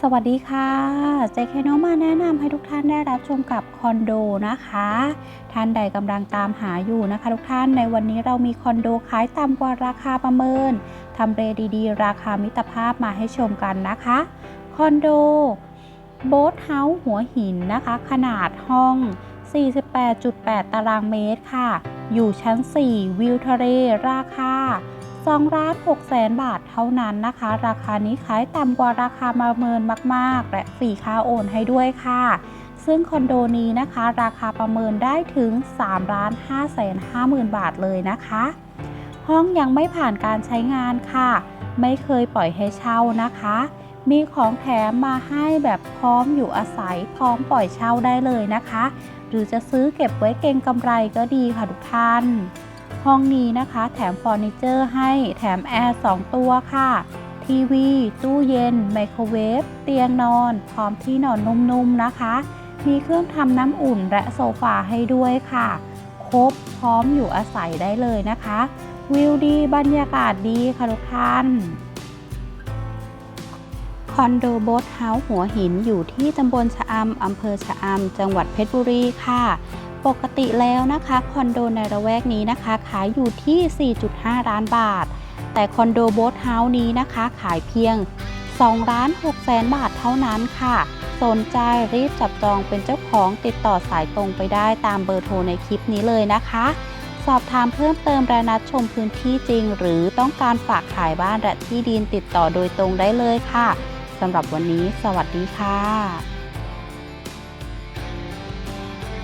สวัสดีค่ะเจคโนมาแนะนำให้ทุกท่านได้รับชมกับคอนโดนะคะ ท่านใดกำลังตามหาอยู่นะคะ ทุกท่านในวันนี้เรามีคอนโดขายต่ำกว่าราคาประเมินทำเลดีๆ ราคามิตรภาพมาให้ชมกันนะคะ คอนโดโบ๊ทเฮาส์หัวหินนะคะ ขนาดห้อง 48.8 ตารางเมตรค่ะ อยู่ชั้น 4 วิวทะเลราคา 2ล้าน6แสนบาทเท่านั้นนะคะ ราคานี้ขายต่ำกว่าราคาประเมินมาก ๆ และฟรีค่าโอนให้ด้วยค่ะ ซึ่งคอนโดนี้นะคะ ราคาประเมินได้ถึง3ล้าน5แสน5หมื่นบาทเลยนะคะ ห้องยังไม่ผ่านการใช้งานค่ะ ไม่เคยปล่อยให้เช่านะคะ มีของแถมมาให้แบบพร้อมอยู่อาศัยพร้อมปล่อยเช่าได้เลยนะคะ หรือจะซื้อเก็บไว้เก็งกำไรก็ดีค่ะทุกท่าน ห้องนี้นะคะ แถมเฟอร์นิเจอร์ให้แถมแอร์ 2 ตัวค่ะ ทีวี ตู้เย็น ไมโครเวฟ เตียงนอน พร้อมที่นอนนุ่มๆนะคะ มีเครื่องทำน้ำอุ่นและโซฟาให้ด้วยค่ะ ครบพร้อมอยู่อาศัยได้เลยนะคะ วิวดีบรรยากาศดีค่ะทุกท่านคอนโดโบ๊ทเฮาส์หัวหินอยู่ที่ตำบลชะอำอำเภอชะอำจังหวัดเพชรบุรีค่ะ ปกติแล้วนะคะคอนโดในระแวกนี้นะคะ ขายอยู่ที่ 4.5 ล้านบาท แต่คอนโดโบ๊ทเฮาส์นี้นะคะขายเพียง2ล้าน6แสนบาทเท่านั้นค่ะ สนใจรีบจับจองเป็นเจ้าของติดต่อสายตรงไปได้ตามเบอร์โทรในคลิปนี้เลยนะคะ สอบถามเพิ่มเติมและนัดชมพื้นที่จริง หรือต้องการฝากขายบ้านและที่ดินติดต่อโดยตรงได้เลยค่ะสำหรับวันนี้ สวัสดีค่ะ